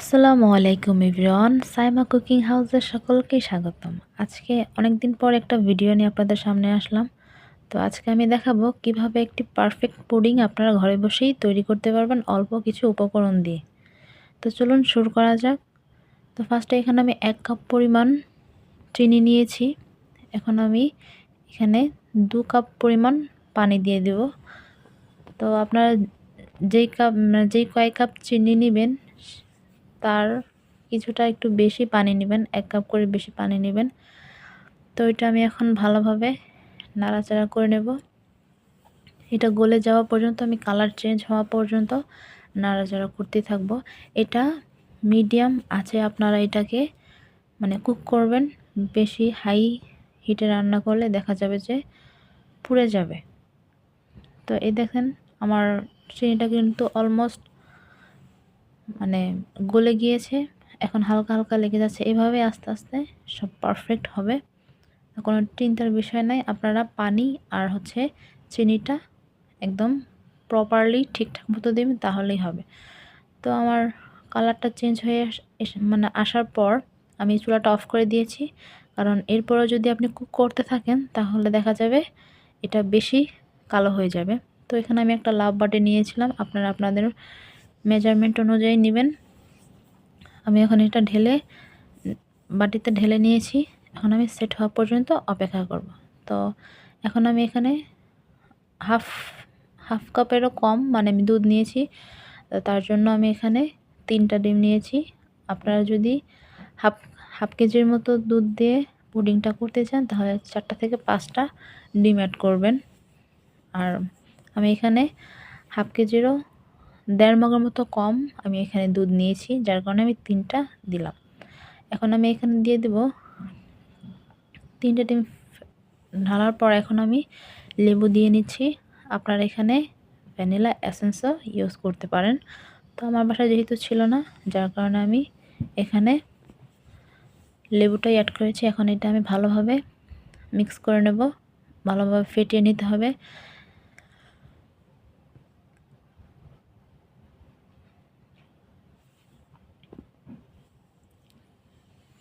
আসসালামু আলাইকুম everyone, Saima cooking হাউসের সকলকে স্বাগতম। আজকে অনেক দিন পর একটা ভিডিও নিয়ে আপনাদের সামনে আসলাম। তো আজকে আমি দেখাবো কীভাবে একটি পারফেক্ট পুডিং আপনারা ঘরে বসেই তৈরি করতে পারবেন অল্প কিছু উপকরণ দিয়ে। তো চলুন শুরু করা যাক। তো ফার্স্টে এখানে আমি এক কাপ পরিমাণ চিনি নিয়েছি। এখন আমি এখানে দু কাপ পরিমাণ পানি দিয়ে দেব। তো আপনারা যেই কাপ যেই কয় কাপ চিনি নেবেন তার কিছুটা একটু বেশি পানি নেবেন, এক কাপ করে বেশি পানি নেবেন। তো এটা আমি এখন ভালোভাবে নাড়াচাড়া করে নেব। এটা গলে যাওয়া পর্যন্ত, আমি কালার চেঞ্জ হওয়া পর্যন্ত নাড়াচাড়া করতে থাকব। এটা মিডিয়াম আছে, আপনারা এটাকে মানে কুক করবেন, বেশি হাই হিটে রান্না করলে দেখা যাবে যে পুড়ে যাবে। তো এই দেখেন, আমার চিনিটা কিন্তু অলমোস্ট মানে গলে গিয়েছে, এখন হালকা হালকা লেগে যাচ্ছে। এভাবে আস্তে আস্তে সব পারফেক্ট হবে। কোনো চিন্তার বিষয় নাই। আপনারা পানি আর হচ্ছে চিনিটা একদম প্রপারলি ঠিকঠাক মতো দেবেন, তাহলেই হবে। তো আমার কালারটা চেঞ্জ হয়ে মানে আসার পর আমি চুলাটা অফ করে দিয়েছি। কারণ এরপরেও যদি আপনি কুক করতে থাকেন, তাহলে দেখা যাবে এটা বেশি কালো হয়ে যাবে। তো এখানে আমি একটা লাভ বাটে নিয়েছিলাম। আপনারা আপনাদের মেজারমেন্ট অনুযায়ী নেবেন। আমি এখন এটা ঢেলে, বাটিতে ঢেলে নিয়েছি। এখন আমি সেট হওয়া পর্যন্ত অপেক্ষা করব। তো এখন আমি এখানে হাফ হাফ কাপেরও কম মানে আমি দুধ নিয়েছি। তার জন্য আমি এখানে তিনটা ডিম নিয়েছি। আপনারা যদি হাফ হাফ কেজির মতো দুধ দিয়ে পুডিংটা করতে চান, তাহলে চারটা থেকে পাঁচটা ডিম অ্যাড করবেন। আর আমি এখানে হাফ কেজিরও দেড় মগের মতো কম আমি এখানে দুধ নিয়েছি, যার কারণে আমি তিনটা দিলাম। এখন আমি এখানে দিয়ে দেব তিনটে ডিম ঢালার পর এখন আমি লেবু দিয়ে নিচ্ছি। আপনারা এখানে ভ্যানিলা অ্যাসেন্সও ইউজ করতে পারেন। তো আমার বাসায় যেহেতু ছিল না, যার কারণে আমি এখানে লেবুটাই অ্যাড করেছি। এখন এটা আমি ভালোভাবে মিক্স করে নেব, ভালোভাবে ফেটিয়ে নিতে হবে।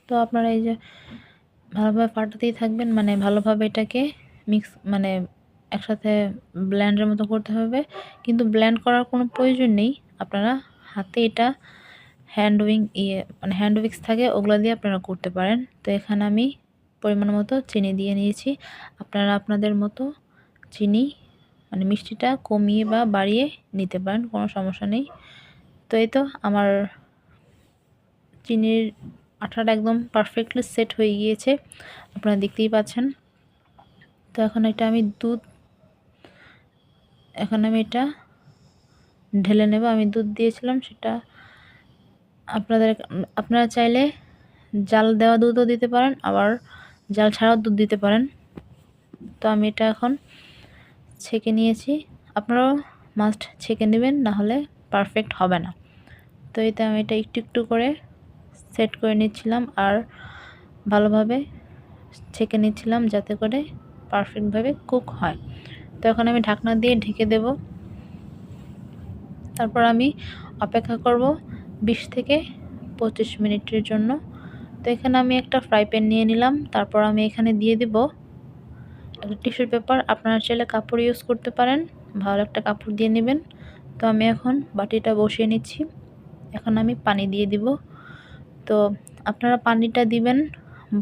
তো আপনারা এই যে ভালোভাবে ফাটাতেই থাকবেন মানে ভালোভাবে এটাকে মিক্স মানে একসাথে ব্ল্যান্ডের মতো করতে হবে। কিন্তু ব্ল্যান্ড করার কোনো প্রয়োজন নেই। আপনারা হাতে এটা হ্যান্ড উইং ইয়ে মানে হ্যান্ড উইক্স থাকে, ওগুলো দিয়ে আপনারা করতে পারেন। তো এখানে আমি পরিমাণ মতো চিনি দিয়ে নিয়েছি। আপনারা আপনাদের মতো চিনি মানে মিষ্টিটা কমিয়ে বা বাড়িয়ে নিতে পারেন, কোনো সমস্যা নেই। তো এই তো আমার চিনির আঠাটা একদম পারফেক্টলি সেট হয়ে গিয়েছে। আপনারা দেখতেই পাচ্ছেন। তো এখন এটা আমি দুধ, এখন আমি এটা ঢেলে নেব। আমি দুধ দিয়েছিলাম, সেটা আপনাদের, আপনারা চাইলে জাল দেওয়া দুধও দিতে পারেন, আবার জাল ছাড়াও দুধ দিতে পারেন। তো আমি এটা এখন ছেঁকে নিয়েছি। আপনারাও মাস্ট ছেঁকে নেবেন না হলে পারফেক্ট হবে না। তো এতে আমি এটা একটু একটু করে সেট করে নিচ্ছিলাম আর ভালোভাবে ছেঁকে নিচ্ছিলাম যাতে করে পারফেক্টভাবে কুক হয়। তো এখন আমি ঢাকনা দিয়ে ঢেকে দেব। তারপর আমি অপেক্ষা করব বিশ থেকে পঁচিশ মিনিটের জন্য। তো এখানে আমি একটা ফ্রাই প্যান নিয়ে নিলাম। তারপর আমি এখানে দিয়ে দেব একটা টিস্যুর পেপার। আপনারা চাইলে কাপড় ইউজ করতে পারেন। ভালো একটা কাপড় দিয়ে নেবেন। তো আমি এখন বাটিটা বসিয়ে নিচ্ছি। এখন আমি পানি দিয়ে দিব। তো আপনারা পানিটা দিবেন,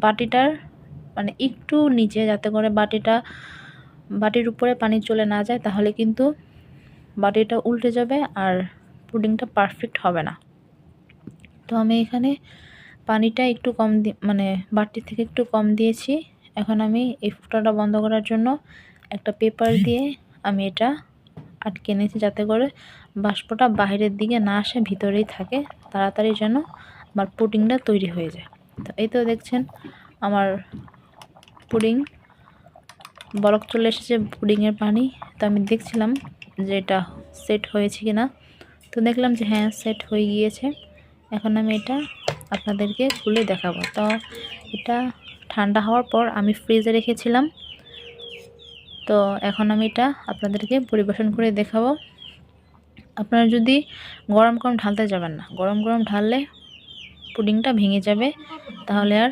বাটিটার মানে একটু নিচে যাতে করে বাটিটা, বাটির উপরে পানি চলে না যায়, তাহলে কিন্তু বাটিটা উল্টে যাবে আর পুডিংটা পারফেক্ট হবে না। তো আমি এখানে পানিটা একটু কম মানে বাটির থেকে একটু কম দিয়েছি। এখন আমি এই ফুটাটা বন্ধ করার জন্য একটা পেপার দিয়ে আমি এটা আটকে নিয়েছি যাতে করে বাষ্পটা বাইরের দিকে না আসে, ভিতরেই থাকে। তাড়াতাড়ি যেন আমার পুডিংটা তৈরি হয়ে যায়। তো এই তো দেখছেন, আমার পুডিং বলক চলে এসেছে পুডিংয়ের পানি। তো আমি দেখছিলাম যে এটা সেট হয়েছে কি না তো দেখলাম যে হ্যাঁ সেট হয়ে গিয়েছে। এখন আমি এটা আপনাদেরকে খুলে দেখাবো। তো এটা ঠান্ডা হওয়ার পর আমি ফ্রিজে রেখেছিলাম। তো এখন আমি এটা আপনাদেরকে পরিবেশন করে দেখাবো। আপনারা যদি গরম গরম ঢালতে যাবেন না গরম গরম ঢাললে পুডিংটা ভেঙে যাবে, তাহলে আর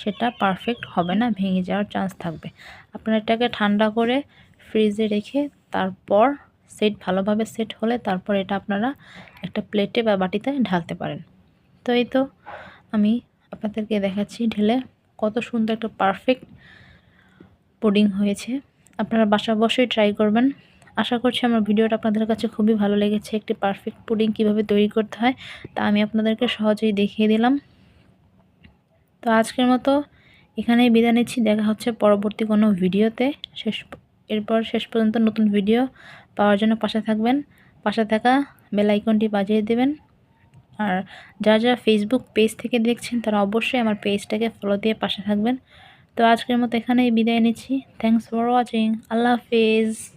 সেটা পারফেক্ট হবে না, ভেঙে যাওয়ার চান্স থাকবে। আপনারা এটাকে ঠান্ডা করে ফ্রিজে রেখে তারপর সেট ভালোভাবে সেট হলে তারপর এটা আপনারা একটা প্লেটে বা বাটিতে ঢালতে পারেন। তো এই তো আমি আপনাদেরকে দেখাচ্ছি ঢেলে কত সুন্দর একটা পারফেক্ট পুডিং হয়েছে। আপনারা বাসা বসেই ট্রাই করবেন। আশা করছি আমার ভিডিওটা আপনাদের কাছে খুবই ভালো লেগেছে। একটি পারফেক্ট পুডিং কীভাবে তৈরি করতে হয় তা আমি আপনাদেরকে সহজেই দেখিয়ে দিলাম। তো আজকের মতো এখানেই বিদায় নিচ্ছি। দেখা হচ্ছে পরবর্তী কোনো ভিডিওতে। শেষ এরপর শেষ পর্যন্ত নতুন ভিডিও পাওয়ার জন্য পাশে থাকবেন। পাশে থাকা বেল আইকনটি বাজিয়ে দেবেন। আর যারা যারা ফেসবুক পেজ থেকে দেখছেন, তারা অবশ্যই আমার পেজটাকে ফলো দিয়ে পাশে থাকবেন। তো আজকের মতো এখানেই বিদায় নিচ্ছি। থ্যাংকস ফর ওয়াচিং আল্লাহ হাফিজ।